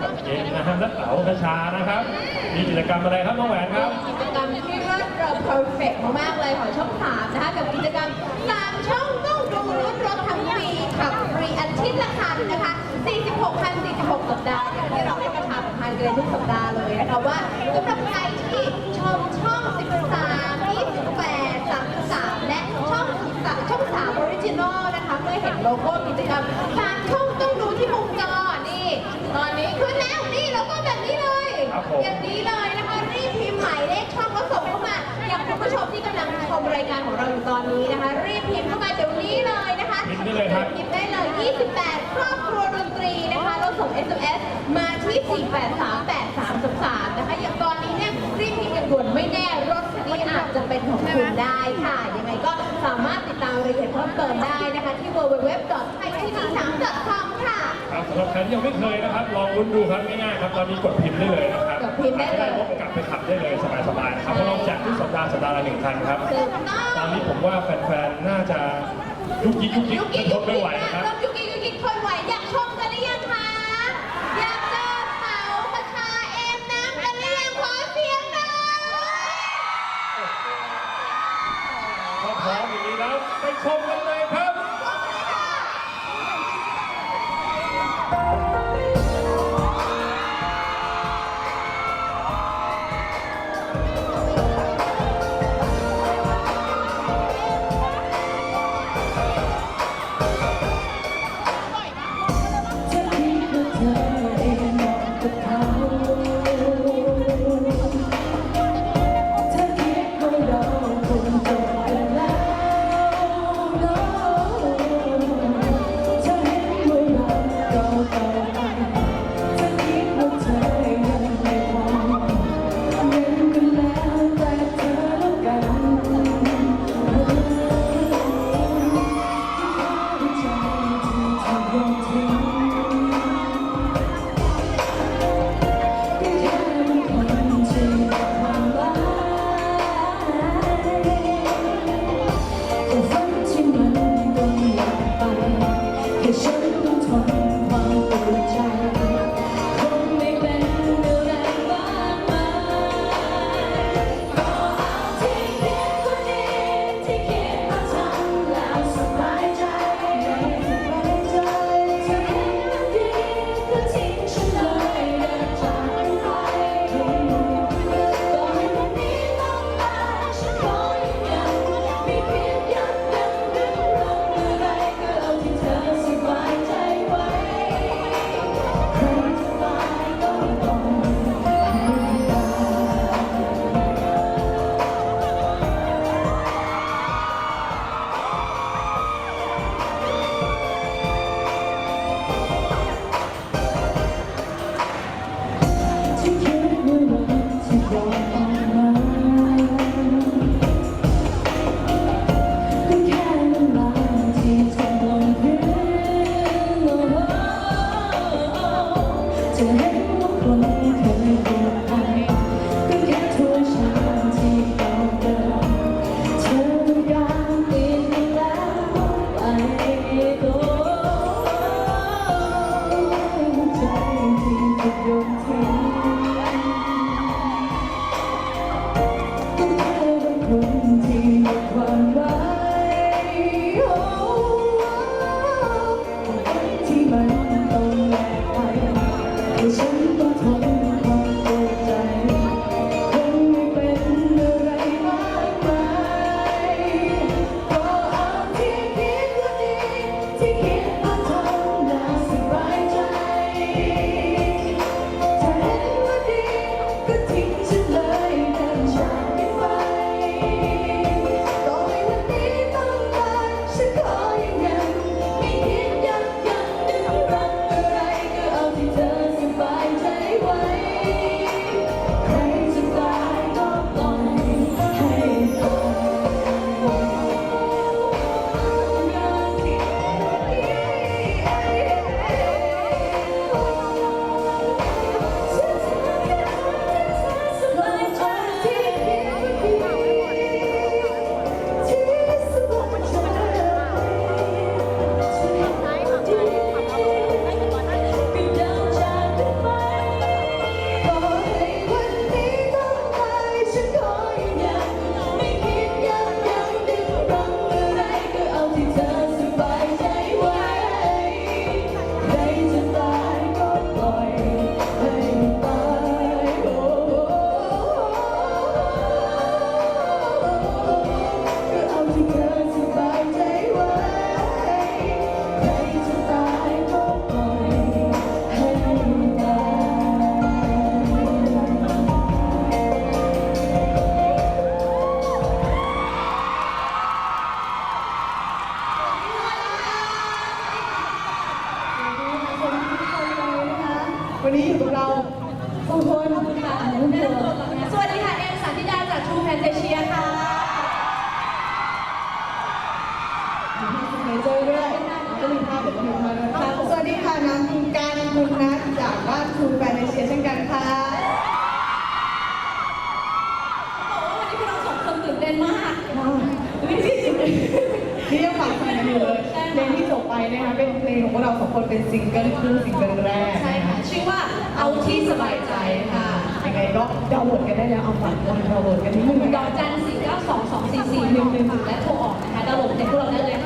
กับเองนะครับและเต๋ากชานะครับ มีกิจกรรมอะไรครับน้องแหวนครับ กิจกรรมที่ว่าเราเพอร์เฟกมากๆเลยของช่องสามนะคะกับกิจกรรมสามช่องต้องดูรถรถทั้งปีขับฟรีอาทิตย์ละคันนะคะ 46คัน46 สัปดาห์อย่างที่เราได้ประชาสัมพันธ์กันทุกสัปดาห์เลยนะคะว่าสำหรับใครที่ชมช่อง 13 28 33 และช่อง3ช่อง3ออริจินอลนะคะเมื่อเห็นโลโก้กิจกรรมสามช่องต้องดูที่มุมจอ ผมอย่างนี้เลยนะคะรีบพิมพ์หมายเลขช่องแล้วส่งเข้ามาอย่างคุณผู้ชมที่กำลังชมรายการของเราอยู่ตอนนี้นะคะ รีบพิมพ์เข้ามาเดี๋ยวนี้เลยนะคะพิมพ์ได้เลยครับ พิมพ์ได้เลย 28 ครอบครัวดนตรีนะคะเราส่ง SMS มาที่ 4838333นะคะ อย่างตอนนี้เนี่ยรีบพิมพ์กันด่วนไม่แน่รถคันนี้อาจจะเป็นของคุณได้ค่ะ ยังไงก็สามารถติดตามรายละเอียดเพิ่มเติมได้นะคะที่ www.thaitv3.com ค่ะครับสำหรับใครที่ยังไม่เคยนะครับ ลองลุ้นดูครับง่ายๆครับตอนนี้กดพิมพ์ได้เลยนะครับกดพิมพ์ได้เลยรถกลับไปขับได้เลยสบายๆนะครับเพราะเราแจกทุกสัปดาห์สัปดาห์ละหนึ่งคันครับ ถูกต้องตอนนี้ผมว่าแฟนๆ น่าจะยุกยิกยุกยิกยุกยิจะกทยุนกไม่ยิกไหวนะนะครับรถยุกยิกยุกยิกทนไหวอยากชมกันหรือยังคะอยากเจอเต๋าประชาเอ็มน้ำกันหรือยังขอเสียงหน่อย ถ้าพร้อมอย่างนี้แล้วไปชมกันเลยครับ Cause ขอบคุค่ะสวัสดีค่ะ เอ็มสันติดาจากทูแพนเทเชียค่ะสวัสดีค่ะน้ำพิง คนเป็นซิงเกิลคู่ซิงเกิลแรกใช่ค่ะ ชื่อว่าเอาที่สบายใจค่ะยังไงก็ดาวน์โหลดกันได้แล้วเอาฝากคนดาวน์โหลดกันนิดนึงดอกจันสี่เก้าสองสองสี่สี่หนึ่งหนึ่งและโทรออกนะคะดาวน์โหลดในพวกเราได้เลย